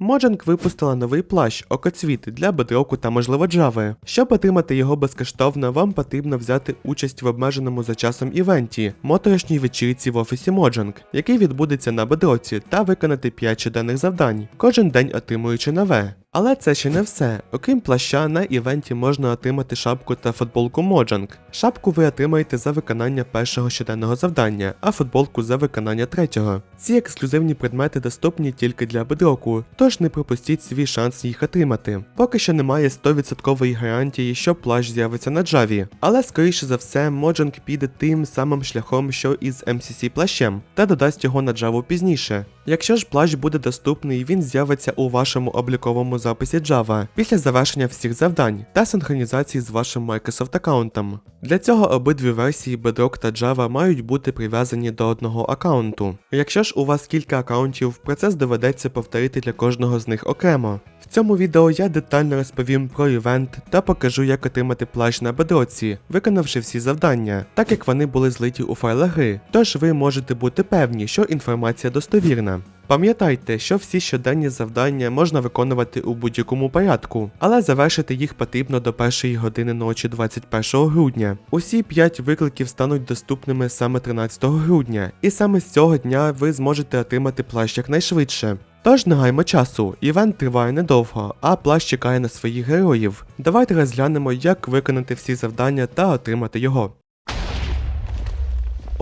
Mojang випустила новий плащ Окоцвіт для бедроку та можливо джави. Щоб отримати його безкоштовно, вам потрібно взяти участь в обмеженому за часом івенті моторошній вечірці в офісі Моджанг, який відбудеться на бедроці, та виконати 5 щоденних завдань, кожен день отримуючи нове. Але це ще не все. Окрім плаща, на івенті можна отримати шапку та футболку Mojang. Шапку ви отримаєте за виконання першого щоденного завдання, а футболку за виконання третього. Ці ексклюзивні предмети доступні тільки для бедроку, тож не пропустіть свій шанс їх отримати. Поки що немає 100% гарантії, що плащ з'явиться на Java, але скоріше за все Mojang піде тим самим шляхом, що і з MCC плащем, та додасть його на Java пізніше. Якщо ж плащ буде доступний, він з'явиться у вашому обліковому записі Java після завершення всіх завдань та синхронізації з вашим Microsoft аккаунтом. Для цього обидві версії Bedrock та Java мають бути прив'язані до одного аккаунту. Якщо ж у вас кілька аккаунтів, процес доведеться повторити для кожного з них окремо. В цьому відео я детально розповім про івент та покажу, як отримати плащ на бедроці, виконавши всі завдання, так як вони були злиті у файлах гри, тож ви можете бути певні, що інформація достовірна. Пам'ятайте, що всі щоденні завдання можна виконувати у будь-якому порядку, але завершити їх потрібно до першої години ночі 21 грудня. Усі 5 викликів стануть доступними саме 13 грудня, і саме з цього дня ви зможете отримати плащ якнайшвидше. Тож не гаймо часу, івент триває недовго, а плащ чекає на своїх героїв. Давайте розглянемо, як виконати всі завдання та отримати його.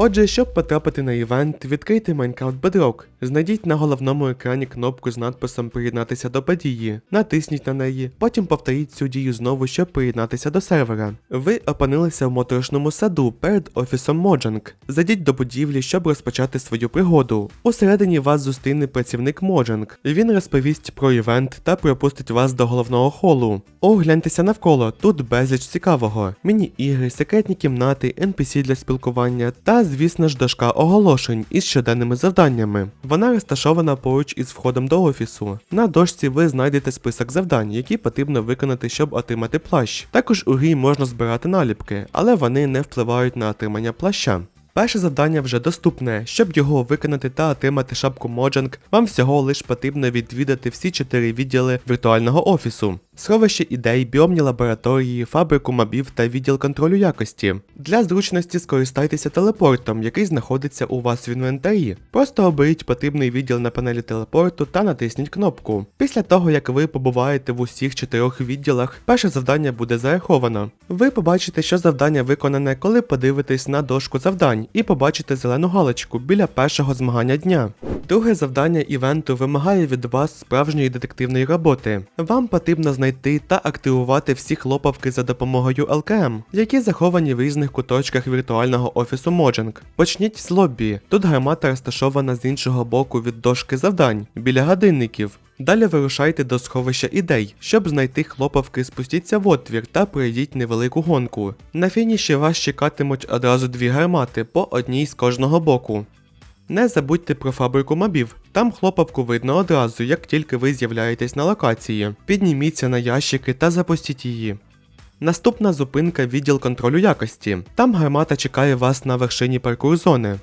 Отже, щоб потрапити на івент, відкрийте Minecraft Bedrock, знайдіть на головному екрані кнопку з надписом Приєднатися до події, натисніть на неї, потім повторіть цю дію знову, щоб приєднатися до сервера. Ви опинилися в моторошному саду перед офісом Mojang. Зайдіть до будівлі, щоб розпочати свою пригоду. Усередині вас зустріне працівник Mojang. Він розповість про івент та пропустить вас до головного холу. Огляньтеся навколо, тут безліч цікавого: міні-ігри, секретні кімнати, NPC для спілкування та, звісно ж, дошка оголошень із щоденними завданнями. Вона розташована поруч із входом до офісу. На дошці ви знайдете список завдань, які потрібно виконати, щоб отримати плащ. Також у грі можна збирати наліпки, але вони не впливають на отримання плаща. Перше завдання вже доступне. Щоб його виконати та отримати шапку Mojang, вам всього лиш потрібно відвідати всі чотири відділи віртуального офісу. Сховище ідей, біомні лабораторії, фабрику мобів та відділ контролю якості. Для зручності скористайтеся телепортом, який знаходиться у вас в інвентарі. Просто оберіть потрібний відділ на панелі телепорту та натисніть кнопку. Після того, як ви побуваєте в усіх чотирьох відділах, перше завдання буде зараховано. Ви побачите, що завдання виконане, коли подивитесь на дошку завдань і побачите зелену галочку біля першого змагання дня. Друге завдання івенту вимагає від вас справжньої детективної роботи. Вам потрібно знайти та активувати всі хлопавки за допомогою LKM, які заховані в різних куточках віртуального офісу Mojang. Почніть з лобі. Тут гармата розташована з іншого боку від дошки завдань, біля годинників. Далі вирушайте до сховища ідей. Щоб знайти хлопавки, спустіться в отвір та пройдіть невелику гонку. На фініші вас чекатимуть одразу дві гармати по одній з кожного боку. Не забудьте про фабрику мобів. Там хлопавку видно одразу, як тільки ви з'являєтесь на локації. Підніміться на ящики та запустіть її. Наступна зупинка відділ контролю якості. Там гармата чекає вас на вершині паркур зони.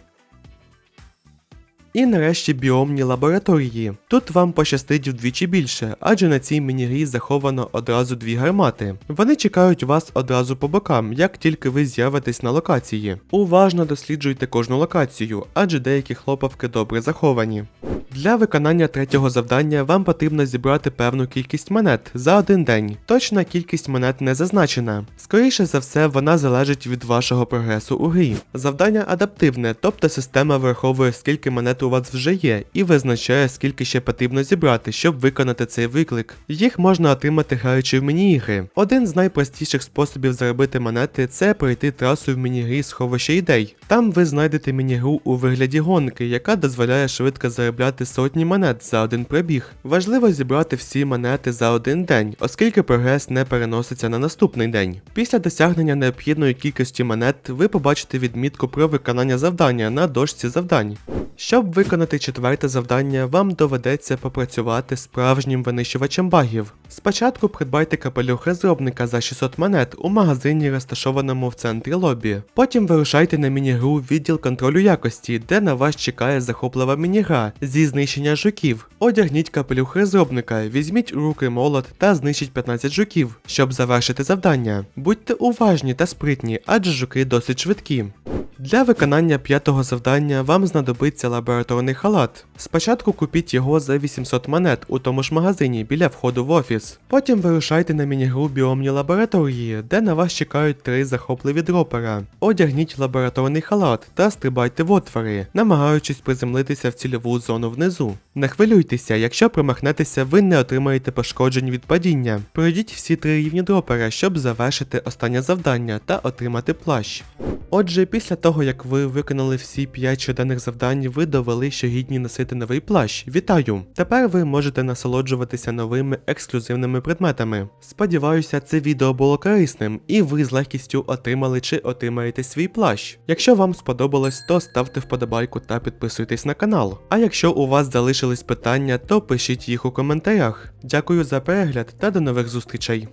І нарешті біомні лабораторії. Тут вам пощастить вдвічі більше, адже на цій міні-грі заховано одразу дві гармати. Вони чекають вас одразу по бокам, як тільки ви з'явитесь на локації. Уважно досліджуйте кожну локацію, адже деякі хлопавки добре заховані. Для виконання третього завдання вам потрібно зібрати певну кількість монет за один день. Точна кількість монет не зазначена. Скоріше за все, вона залежить від вашого прогресу у грі. Завдання адаптивне, тобто система враховує, скільки монет у вас вже є, і визначає, скільки ще потрібно зібрати, щоб виконати цей виклик. Їх можна отримати граючи в міні-ігри. Один з найпростіших способів заробити монети це пройти трасу в міні-грі сховище ідей. Там ви знайдете міні-гру у вигляді гонки, яка дозволяє швидко заробляти сотні монет за один пробіг. Важливо зібрати всі монети за один день, оскільки прогрес не переноситься на наступний день. Після досягнення необхідної кількості монет ви побачите відмітку про виконання завдання на дошці завдань. Щоб виконати четверте завдання, вам доведеться попрацювати справжнім винищувачем багів. Спочатку придбайте капелюх розробника за 600 монет у магазині, розташованому в центрі лобі. Потім вирушайте на міні-гру відділ контролю якості, де на вас чекає захоплива міні-гра зі знищення жуків. Одягніть капелюх розробника, візьміть у руки молот та знищіть 15 жуків, щоб завершити завдання. Будьте уважні та спритні, адже жуки досить швидкі. Для виконання п'ятого завдання вам знадобиться лабораторний халат. Спочатку купіть його за 800 монет у тому ж магазині біля входу в офіс. Потім вирушайте на міні-гру біомні лабораторії, де на вас чекають три захопливі дропера. Одягніть лабораторний халат та стрибайте в отвори, намагаючись приземлитися в цільову зону внизу. Не хвилюйтеся, якщо промахнетеся, ви не отримаєте пошкоджень від падіння. Пройдіть всі три рівні дропера, щоб завершити останнє завдання та отримати плащ. Отже, після того як ви виконали всі 5 щоденних завдань, ви довели, що гідні носити новий плащ. Вітаю! Тепер ви можете насолоджуватися новими ексклюзивними предметами. Сподіваюся, це відео було корисним, і ви з легкістю отримали чи отримаєте свій плащ. Якщо вам сподобалось, то ставте вподобайку та підписуйтесь на канал. А якщо у вас залишились питання, то пишіть їх у коментарях. Дякую за перегляд та до нових зустрічей.